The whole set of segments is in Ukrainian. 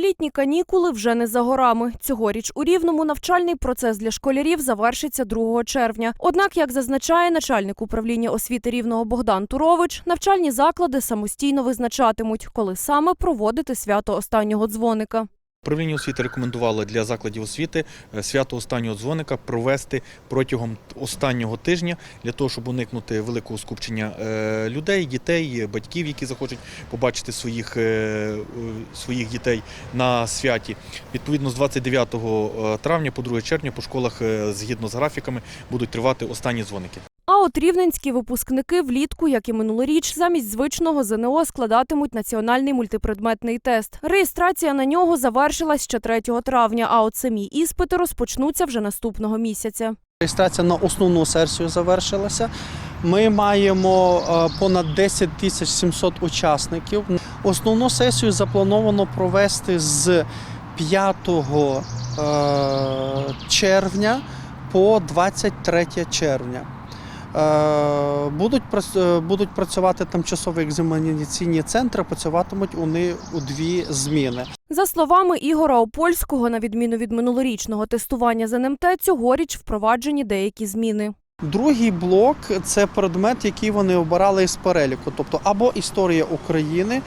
Літні канікули вже не за горами. Цьогоріч у Рівному навчальний процес для школярів завершиться 2 червня. Однак, як зазначає начальник управління освіти Рівного Богдан Турович, навчальні заклади самостійно визначатимуть, коли саме проводити свято останнього дзвоника. Управління освіти рекомендувало для закладів освіти е, свято останнього дзвоника провести протягом останнього тижня для того, щоб уникнути великого скупчення е, людей, дітей, батьків, які захочуть побачити своїх, е, своїх дітей на святі. Відповідно, з 29 травня по 2 червня по школах згідно з графіками будуть тривати останні дзвоники. А от рівненські випускники влітку, як і минулоріч, замість звичного ЗНО складатимуть національний мультипредметний тест. Реєстрація на нього завершилась ще 3 травня, а от самі іспити розпочнуться вже наступного місяця. Реєстрація на основну сесію завершилася. Ми маємо е, понад 10 тисяч 700 учасників. Основну сесію заплановано провести з 5 е, червня по 23 червня. Е, Будуть, е, будуть працювати тимчасові екзаменаційні центри, працюватимуть вони у дві зміни. За словами Ігора Опольського, на відміну від минулорічного тестування з НМТ, цьогоріч впроваджені деякі зміни. Другий блок це предмет, який вони обирали із переліку, тобто або історія України,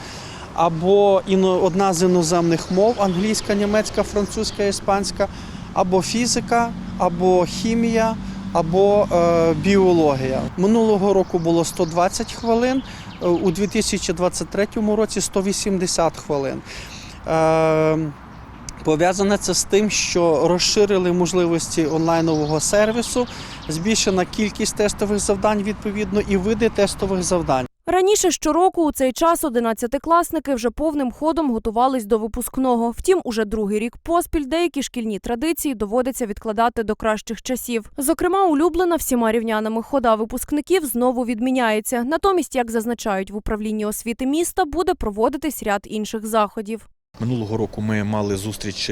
або одна з іноземних мов англійська, німецька, французька, іспанська, або фізика, або хімія, або е, біологія. Минулого року було 120 хвилин, е, у 2023 році 180 хвилин. Е, Пов'язане це з тим, що розширили можливості онлайнового сервісу, збільшена кількість тестових завдань відповідно і види тестових завдань. Раніше щороку у цей час одинадцятикласники вже повним ходом готувались до випускного. Втім, уже другий рік поспіль деякі шкільні традиції доводиться відкладати до кращих часів. Зокрема, улюблена всіма рівнянами хода випускників знову відміняється. Натомість, як зазначають в управлінні освіти міста, буде проводитись ряд інших заходів. Минулого року ми мали зустріч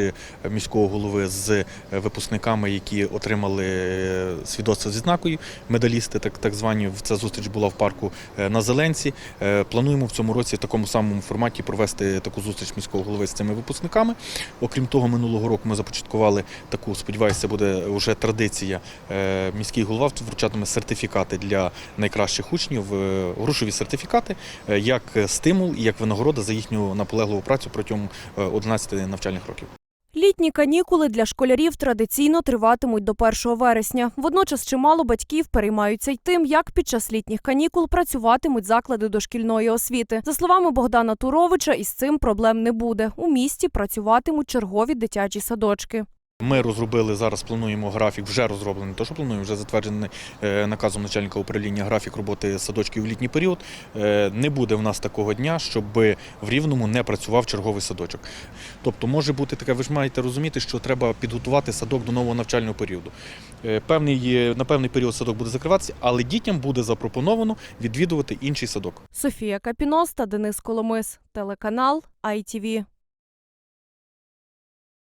міського голови з е, випускниками, які отримали е, свідоцтво зі знакою, медалісти, так, так звані. Ця зустріч була в парку е, на Зеленці. Плануємо в цьому році в такому самому форматі провести таку зустріч міського голови з цими випускниками. Окрім того, минулого року ми започаткували таку, сподіваюся, буде вже традиція. Міський голова вручатиме сертифікати для найкращих учнів, грошові сертифікати як стимул і як винагорода за їхню наполегливу працю протягом 11 навчальних років. Літні канікули для школярів традиційно триватимуть до 1 вересня. Водночас чимало батьків переймаються й тим, як під час літніх канікул працюватимуть заклади дошкільної освіти. За словами Богдана Туровича, із цим проблем не буде. У місті працюватимуть чергові дитячі садочки. Ми розробили зараз, плануємо графік, вже розроблений, то що плануємо, вже затверджений е, наказом начальника управління графік роботи садочків в літній період. Е, Не буде в нас такого дня, щоб в Рівному не працював черговий садочок. Тобто може бути таке, ви ж маєте розуміти, що треба підготувати садок до нового навчального періоду. Е, Певний, на певний період садок буде закриватися, але дітям буде запропоновано відвідувати інший садок. Софія Капіност та Денис Коломис. Телеканал ITV.